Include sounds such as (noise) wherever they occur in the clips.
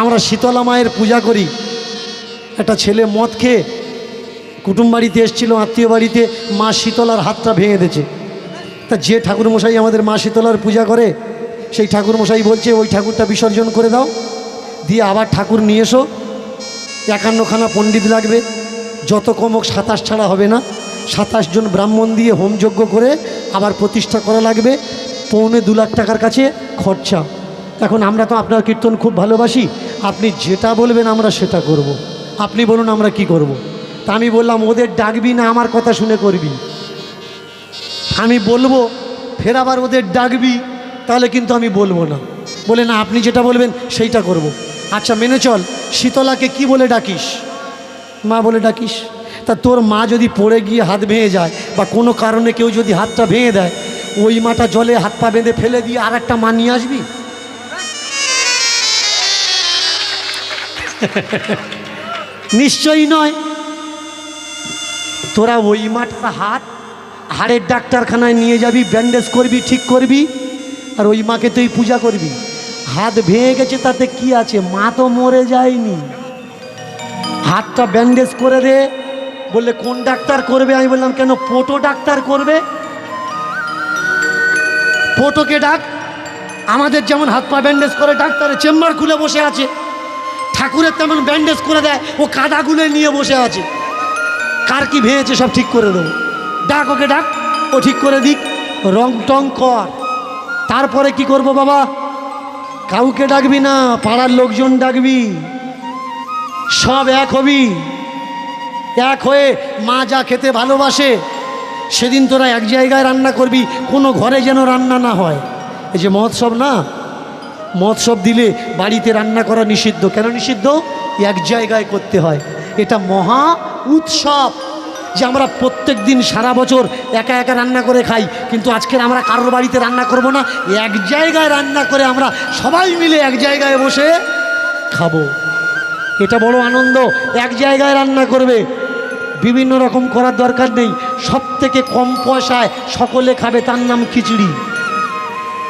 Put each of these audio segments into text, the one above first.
আমরা শীতলা মায়ের পূজা করি। একটা ছেলে মদ খেয়ে কুটুম বাড়িতে এসেছিল, আত্মীয় বাড়িতে, মা শীতলার হাতটা ভেঙে দিয়েছে। তা যে ঠাকুরমশাই আমাদের মা শীতলার পূজা করে, সেই ঠাকুরমশাই বলছে, ওই ঠাকুরটা বিসর্জন করে দাও, দিয়ে আবার ঠাকুর নিয়ে এসো। একান্নখানা পণ্ডিত লাগবে, যত কমক সাতাশ ছাড়া হবে না। সাতাশ জন ব্রাহ্মণ দিয়ে হোমযজ্ঞ করে আবার প্রতিষ্ঠা করা লাগবে, পৌনে দু লাখ টাকার কাছে খরচা। এখন আমরা তো আপনার কীর্তন খুব ভালোবাসি আপনি যেটা বলবেন আমরা সেটা করব। আপনি বলুন আমরা কি করব। তা আমি বললাম, ওদের ডাকবি না, আমার কথা শুনে করবি আমি বলব, ফের আবার ওদের ডাকবি তাহলে কিন্তু আমি বলব না বলে, না, আপনি যেটা বলবেন সেইটা করব। আচ্ছা মেনে চল, শীতলাকে কি বলে ডাকিস মা বলে, ডাকিস তা তোর মা যদি পড়ে গিয়ে হাত ভেঙে যায় বা কোনো কারণে কেউ যদি হাতটা ভেঙে দেয়, ওই মাটা জলে হাত পা বেঁধে ফেলে দিয়ে আর একটা মা নিয়ে আসবি (laughs) নিশ্চয়ই নয়। তোরা ওই মাটার হাত হাড়ের ডাক্তারখানায় নিয়ে যাবি, ব্যান্ডেজ করবি, ঠিক করবি, আর ওই মাকে তুই পূজা করবি। হাত ভেঙে গেছে তাতে কি আছে? মা তো মরে যায়নি। হাতটা ব্যান্ডেজ করে দে। বললে, কোন ডাক্তার করবে? আমি বললাম, কেন পোটো ডাক্তার করবে? পোটোকে ডাক। আমাদের যেমন হাত পা ব্যান্ডেজ করে, ডাক্তারের চেম্বার খুলে বসে আছে। ঠাকুরের তেমন ব্যান্ডেজ করে দেয়, ও কাদাগুলো নিয়ে বসে আছে। কার কি ভেঙেছে সব ঠিক করে দেবো। ডাক ওকে ডাক, ও ঠিক করে দিক। রং টং কর। তারপরে কি করব বাবা? কাউকে ডাকবি না, পাড়ার লোকজন ডাকবি। সব এক হবি। এক হয়ে মা যা খেতে ভালোবাসে, সেদিন তোরা এক জায়গায় রান্না করবি, কোনো ঘরে যেন রান্না না হয়। এই যে মহোৎসব না? মহোৎসব দিলে বাড়িতে রান্না করা নিষিদ্ধ। কেন নিষিদ্ধ? এক জায়গায় করতে হয়। এটা মহা উৎসব যে আমরা প্রত্যেক দিন সারা বছর একা একা রান্না করে খাই, কিন্তু আজকের আমরা কারোর বাড়িতে রান্না করব না। এক জায়গায় রান্না করে আমরা সবাই মিলে এক জায়গায় বসে খাব। এটা বড় আনন্দ। এক জায়গায় রান্না করবে। বিভিন্ন রকম করার দরকার নেই। সব থেকে কম পয়সায় সকলে খাবে, তার নাম খিচুড়ি।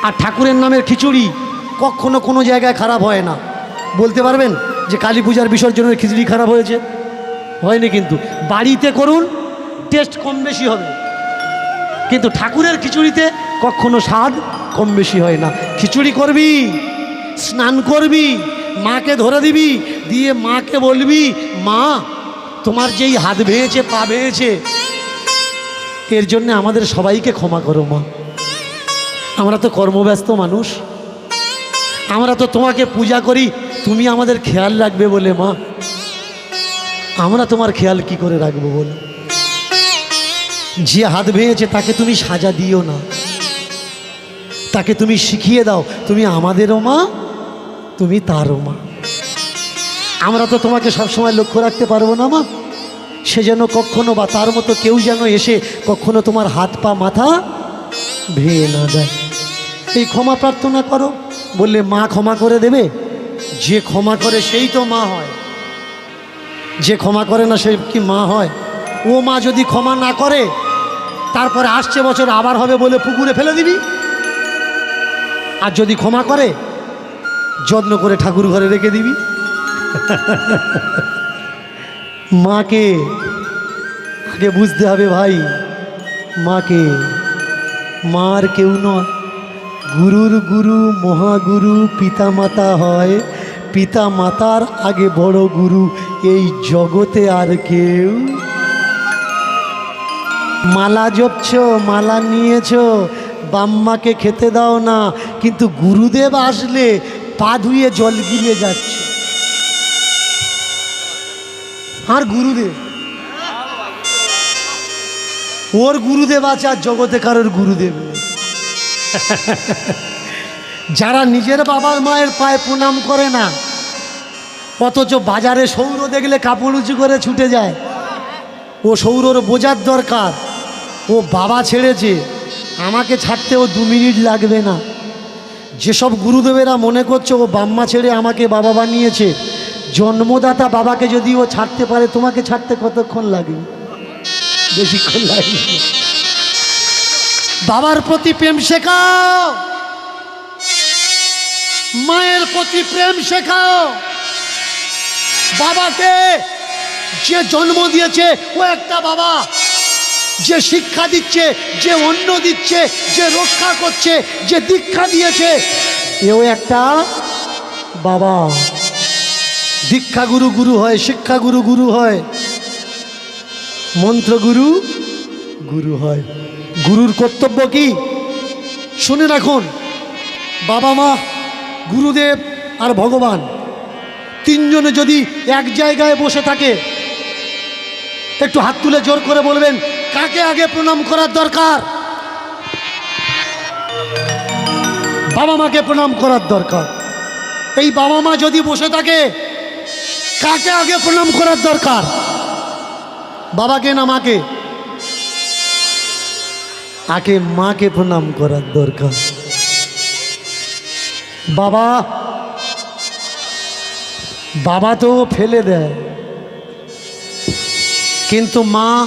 আর ঠাকুরের নামের খিচুড়ি। কখনো কোনো জায়গায় খারাপ হয় না। বলতে পারবেন যে কালী পূজার বিসর্জনের খিচুড়ি খারাপ হয়েছে? হয়নি কিন্তু। বাড়িতে করুন টেস্ট কম বেশি হবে। কিন্তু ঠাকুরের খিচুড়িতে কখনো স্বাদ কম বেশি হয় না। খিচুড়ি করবি, স্নান করবি, মাকে ধরে দিবি, দিয়ে মাকে বলবি, মা, তোমার যেই হাত ভেঙেছে, পা ভেঙেছে, এর জন্য আমাদের সবাইকে ক্ষমা করো, মা। আমরা তো কর্মব্যস্ত মানুষ। আমরা তো তোমাকে পূজা করি, তুমি আমাদের খেয়াল রাখবে বলে, মা। আমরা তোমার খেয়াল কি করে রাখব বলো? যে হাত ভেঙেছে, তাকে তুমি সাজা দিও না। তাকে তুমি শিখিয়ে দাও, তুমি আমাদেরও মা, তুমি তারও মা। আমরা তো তোমাকে সবসময় লক্ষ্য রাখতে পারব না, মা। সে যেন কখনো বা তার মতো কেউ যেন এসে কখনো তোমার হাত পা, মাথা ভেঙে না দেয়। এই ক্ষমা প্রার্থনা করো। বললে, মা ক্ষমা করে দেবে? যে ক্ষমা করে, সেই তো মা হয়। যে ক্ষমা করে না, সে কি মা হয়? ও মা যদি ক্ষমা না করে, তারপরে আসছে বছর আবার হবে বলে পুকুরে ফেলে দিবি। আর যদি ক্ষমা করে, যত্ন করে ঠাকুর ঘরে রেখে দিবি। (laughs) মাকে, আগে বুঝতে হবে ভাই, মাকে, মার কেউ নয়। গুরুর গুরু, মহাগুরু পিতা মাতা হয়। পিতা মাতার আগে বড় গুরু, এই জগতে আর কেউ। মালা জপছ, মালা নিয়েছ, বাম্মাকে খেতে দাও না, কিন্তু গুরুদেব আসলে পা ধুয়ে জল গিলিয়ে যাচ্ছে। আর গুরুদেব? ওর গুরুদেব আছে আর জগতে কারোর গুরুদেব নেই। যারা নিজের বাবার মায়ের পায়ে প্রণাম করে না, অথচ বাজারে সৌর দেখলে কাপড় উঁচু করে ছুটে যায়, ও সৌরর বোঝার দরকার, ও বাবা ছেড়েছে, আমাকে ছাড়তে ও দু মিনিট লাগবে না যেসব গুরুদেবেরা মনে করছে ও বাম্মা ছেড়ে আমাকে বাবা বানিয়েছে, জন্মদাতা বাবাকে যদি ও ছাড়তে পারে, তোমাকে ছাড়তে কতক্ষণ লাগে বেশিক্ষণ লাগে। বাবার প্রতি প্রেম শেখাও। মায়ের প্রতি প্রেম শেখাও। বাবাকে যে জন্ম দিয়েছে, ও একটা বাবা। যে শিক্ষা দিচ্ছে, যে অন্ন দিচ্ছে, যে রক্ষা করছে, যে দীক্ষা দিয়েছে, এও একটা বাবা। দীক্ষাগুরু গুরু হয় শিক্ষাগুরু গুরু হয় মন্ত্রগুরু গুরু হয়। গুরুর কর্তব্য কি? শুনে রাখুন, বাবা মা, গুরুদেব আর ভগবান তিনজনে যদি এক জায়গায় বসে থাকে, একটু হাত তুলে জোর করে বলবেন, কাকে আগে প্রণাম করার দরকার? বাবা মাকে প্রণাম করার দরকার। এই বাবা মা যদি বসে থাকে, কাকে আগে প্রণাম করার দরকার? বাবাকে না মাকে? আগে মাকে প্রণাম করার দরকার। বাবা বাবা তো ফেলে দেয়। কিন্তু মা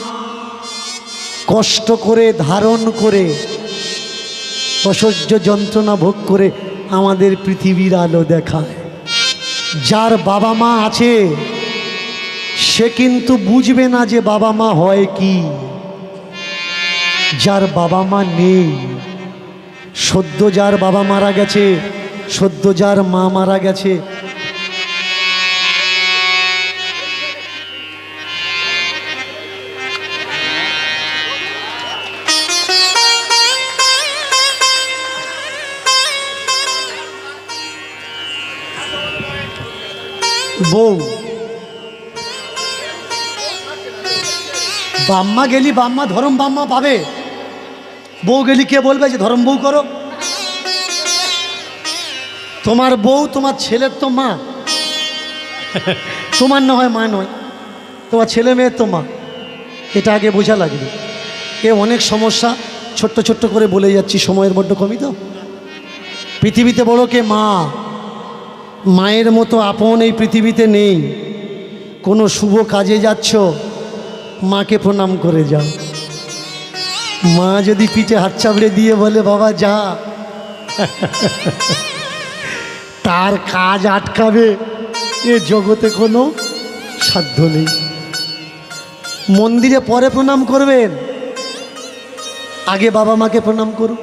কষ্ট করে, ধারণ করে, অসহ্য যন্ত্রণা ভোগ করে আমাদের পৃথিবীর আলো দেখায়। যার বাবা মা আছে, সে কিন্তু বুঝবে না যে বাবা মা হয় কি। যার বাবা মা নেই, সদ্য যার বাবা মারা গেছে, সদ্য যার মা মারা গেছে। বউ, বাম্মা গেলি, বাম্মা ধরম বাম্মা পাবে। বউ গেলি কে বলবে যে ধরম বউ করো? তোমার বউ, তোমার ছেলের তো মা। (laughs) তোমার না হয় মা নয়, তোমার ছেলে মেয়ের তো মা। এটা আগে বোঝা লাগবে। এ অনেক সমস্যা, ছোট্ট ছোট্ট করে বলে যাচ্ছি, সময়ের বড্ড কমই তো। পৃথিবীতে বড় কে মা? মায়ের মতো আপন এই পৃথিবীতে নেই। কোনো শুভ কাজে যাচ্ছ, মাকে প্রণাম করে যাও। মা যদি পিঠে হাত চাপড়ে দিয়ে বলে, বাবা, যা। তার কাজ আটকাবে। এ জগতে কোনো সাধ্য নেই। মন্দিরে পরে প্রণাম করবেন। আগে বাবা মাকে প্রণাম করুন।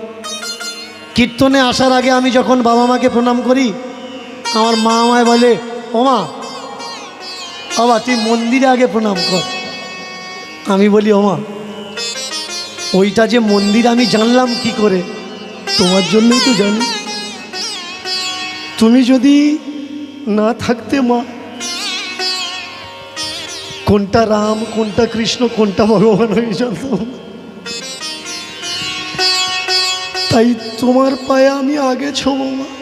কীর্তনে আসার আগে আমি যখন বাবা মাকে প্রণাম করি, আমার মা আমায় বলে ওমা বাবা, তুই মন্দিরে আগে প্রণাম কর। আমি বলি ওমা ওইটা যে মন্দির আমি জানলাম কি করে? তোমার জন্যই তো জানি। তুমি যদি না থাকতে, মা, কোনটা রাম, কোনটা কৃষ্ণ, কোনটা ভগবান হয়ে যেত তাই তোমার পায়ে আমি আগে ছোব, মা।